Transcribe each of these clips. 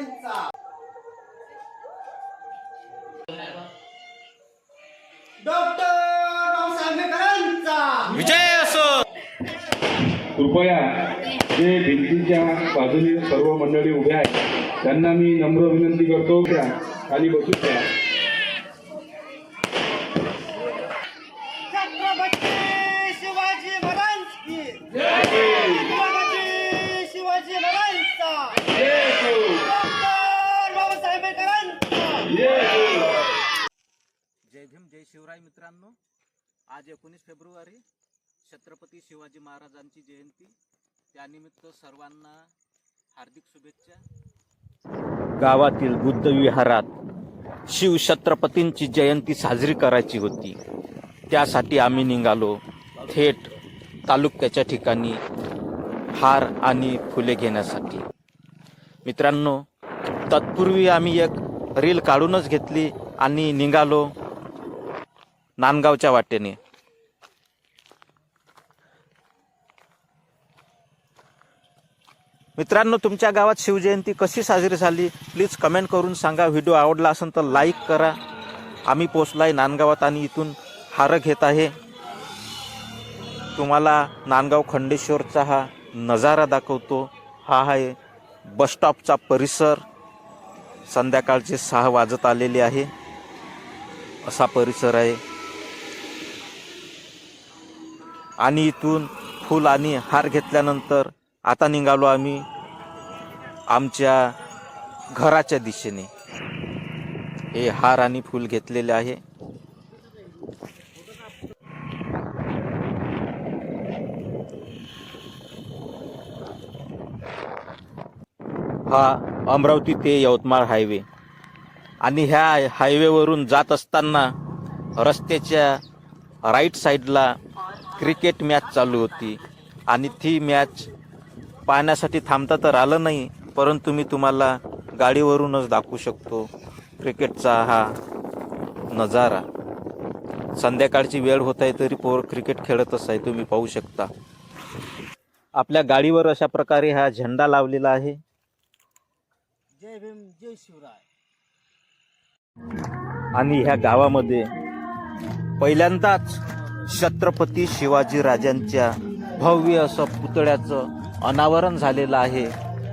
यांचा डॉक्टर आंबेडकरांचा विजय असो. कृपया जे भिंतीच्या बाजूने सर्व मंडळी उभ्या आहेत त्यांना मी नम्र विनंती करतो त्या खाली बसू द्या. भीम जय शिवराय मित्रांनो. आज एकोणीस फेब्रुवारी छत्रपती शिवाजी महाराजांची जयंती. त्यानिमित्त सर्वांना हार्दिक शुभेच्छा. गावातील बुद्ध विहारात शिवछत्रपतींची जयंती साजरी करायची होती. त्यासाठी आम्ही निघालो. थेट तालुक्याच्या ठिकाणी हार आणि फुले घेण्यासाठी. मित्रांनो तत्पूर्वी आम्ही एक रील काढूनच घेतली आणि निघालो. नांदगावच्या वाटेने. मित्रांनो तुमच्या गावात शिवजयंती कशी साजरी झाली? प्लीज कमेंट करून सांगा. व्हिडिओ आवडला असेल तर लाईक करा. आम्ही पोचलाय नांदगावात आणि इथून हार घेत आहे. तुम्हाला नांदगाव खंडेश्वरचा हा नजारा दाखवतो. हा आहे बसस्टॉपचा परिसर. संध्याकाळचे सहा वाजत आलेले आहे. असा परिसर आहे. आणि इथून फूल आणि हार घेतल्यानंतर आता निघालो आम्ही आमच्या घराच्या दिशेने. हे हार आणि फूल घेतलेले आहे. हा अमरावती ते यवतमाळ हायवे. आणि ह्या हायवेवरून जात असताना रस्त्याच्या राईट साईडला क्रिकेट मॅच चालू होती. आणि ती मॅच पाहण्यासाठी थांबता तर आलं नाही परंतु मी तुम्हाला गाडीवरूनच दाखवू शकतो. क्रिकेटचा हा नजारा. संध्याकाळची वेळ होत आहे तरी पोर क्रिकेट खेळतच आहे तुम्ही पाहू शकता. आपल्या गाडीवर अशा प्रकारे हा झेंडा लावलेला आहे. जय भीम जय शिवराय. आणि ह्या गावामध्ये पहिल्यांदाच छत्रपती शिवाजी राजांच्या भव्य असं पुतळ्याचं अनावरण झालेलं आहे.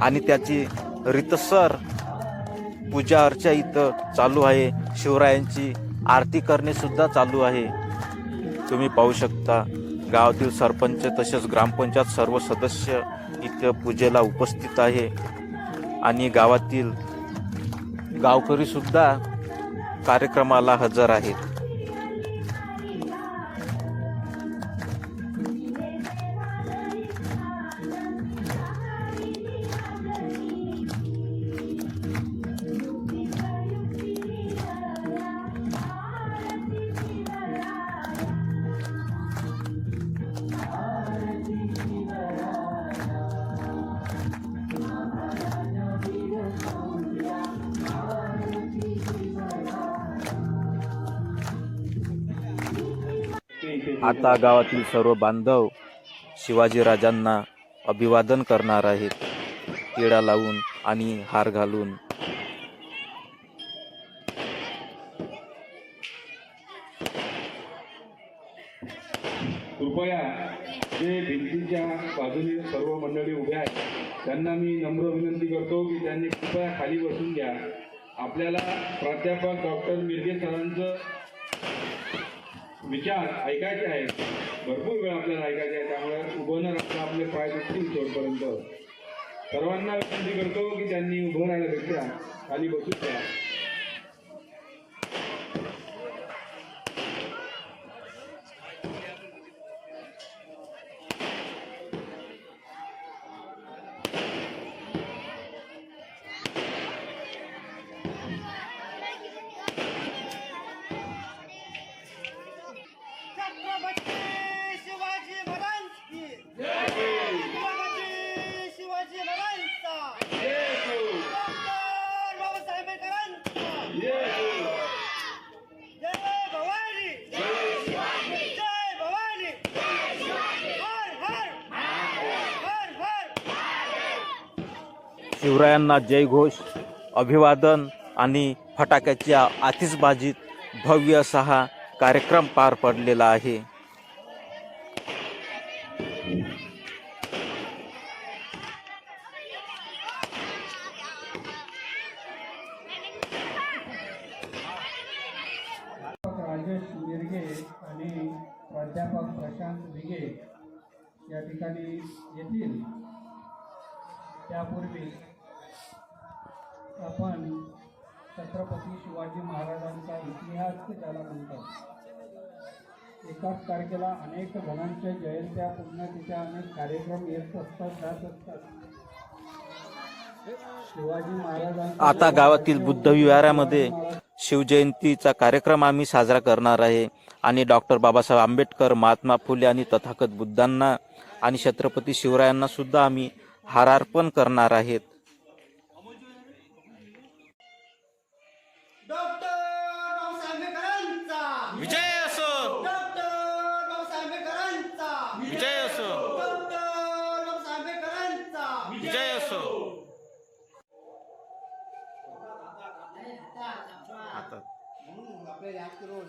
आणि त्याची रितसर पूजा अर्चा इथं चालू आहे. शिवरायांची आरती करणेसुद्धा चालू आहे. तुम्ही पाहू शकता गावातील सरपंच तसेच ग्रामपंचायत सर्व सदस्य इथं पूजेला उपस्थित आहे. आणि गावातील गावकरीसुद्धा कार्यक्रमाला हजर आहेत. आता गावातील सर्व बांधव शिवाजी राजांना अभिवादन करणार आहेत. टिळा लावून आणि हार घालून. कृपया जे भिंतीच्या बाजूने सर्व मंडळी उभ्या आहेत त्यांना मी नम्र विनंती करतो की त्यांनी कृपया खाली बसून घ्या. आपल्याला प्राध्यापक डॉक्टर मिरगे सरांचं विचार ऐकायचे आहेत. भरपूर वेळ आपल्याला ऐकायचे आहे त्यामुळे उभं न राहता आपले पाय दुखतील शेवटपर्यंत सर्वांना विनंती करतो की त्यांनी उभं राहण्यापेक्षा खाली बसू द्या छत्रपती शिवाजी महाराज छत्रपती शिवाजी महाराजांचा डॉक्टर बाबासाहेब आंबेडकरांचा जय भवानी जय भवानी हर हर हर हर शिवरायांना जयघोष अभिवादन आणि फटाक्याच्या आतिषबाजीत भव्य असा हा कार्यक्रम पार पडलेला आहे. राजेश मिरगे आणि प्राध्यापक प्रशांत विगे या ठिकाणी येतील. त्यापूर्वी आपण छत्रपती शिवाजी महाराजांचा इतिहास त्याला म्हणतात. एकाच तारखेला अनेक जणांच्या जयंत्या पुण्यतिथ्या अनेक कार्यक्रम येत असतात जात असतात. शिवाजी महाराजांचा आता गावातील बुद्ध विहारामध्ये शिवजयंतीचा कार्यक्रम आम्ही साजरा करणार आहे. आणि डॉक्टर बाबासाहेब आंबेडकर महात्मा फुले आणि तथागत बुद्धांना आणि छत्रपती शिवरायांना सुद्धा आम्ही हारार्पण करणार आहेत. डॉक्टर बाबासाहेब आंबेडकरांचा विजय असो. डॉक्टर बाबासाहेब आंबेडकरांचा विजय असो. डॉक्टर बाबासाहेब आंबेडकरांचा विजय असो. आपल्याला याद करू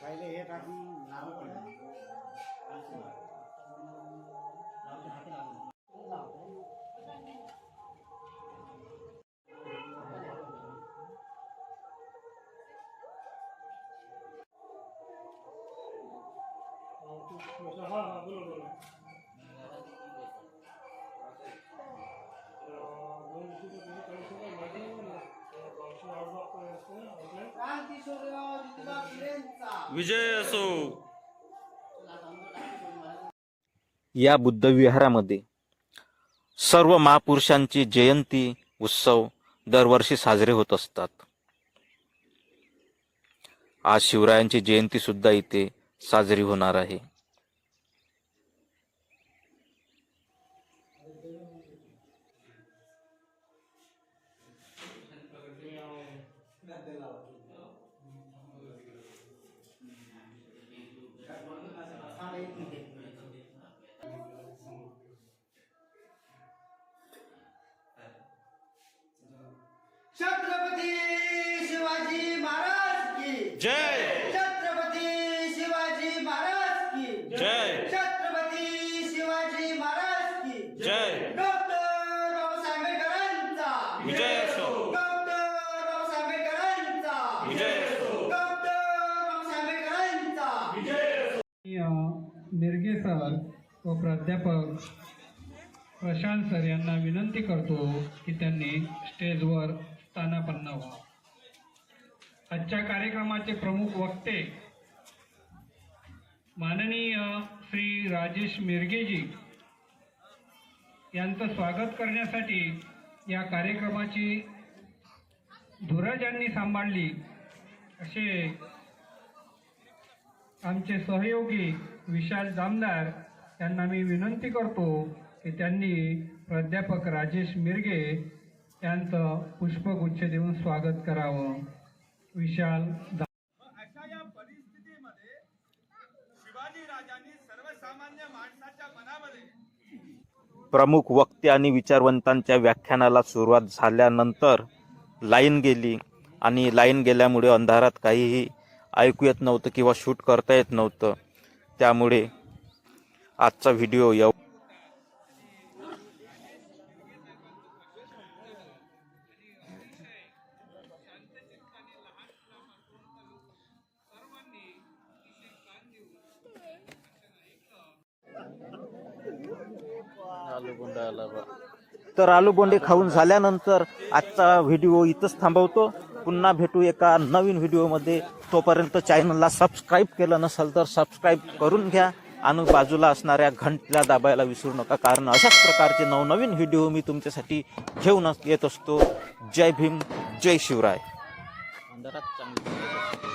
पहिले हे टाकून नाव विजय असो. या बुद्ध विहारामध्ये सर्व महापुरुषांची जयंती उत्सव दरवर्षी साजरे होत असतात. आज शिवरायांची जयंती सुद्धा इथे साजरी होणार आहे. छत्रपती शिवाजी महाराज की जय मिरगे सर व प्राध्यापक प्रशांत सर यांना विनंती करतो की त्यांनी स्टेजवर स्थानापन्न व्हा. आजच्या कार्यक्रमाचे प्रमुख वक्ते माननीय श्री राजेश मिरगेजी यांचं स्वागत करण्यासाठी या कार्यक्रमाची धुरा ज्यांनी सांभाळली असे आमचे सहयोगी विशाल जामदार यांना मी विनंती करतो की त्यांनी प्राध्यापक राजेश मिरगे यांचं पुष्पगुच्छ देऊन स्वागत करावं. विशाल अशा या परिस्थितीमध्ये शिवाजी राजांनी सर्वसामान्य माणसाच्या मनामध्ये प्रमुख वक्ते आणि विचारवंतांच्या व्याख्यानाला सुरुवात झाल्यानंतर लाईन गेली आणि लाईन गेल्यामुळे अंधारात काहीही ऐकू येत नव्हतं किंवा शूट करता येत नव्हतं. त्यामुळे आजचा व्हिडिओ एव तर आलू बोंडे खाऊन झाल्यानंतर आजचा व्हिडिओ इथंच थांबवतो. पुन्हा भेटू एका नवीन व्हिडिओमध्ये. तोपर्यंत चॅनलला सबस्क्राईब केलं नसेल तर सबस्क्राईब करून घ्या. आणि बाजूला असणाऱ्या घंटला दाबायला विसरू नका कारण अशाच प्रकारचे नवनवीन व्हिडिओ मी तुमच्यासाठी घेऊन येत असतो. जय भीम जय शिवराय. अंधारात चांगली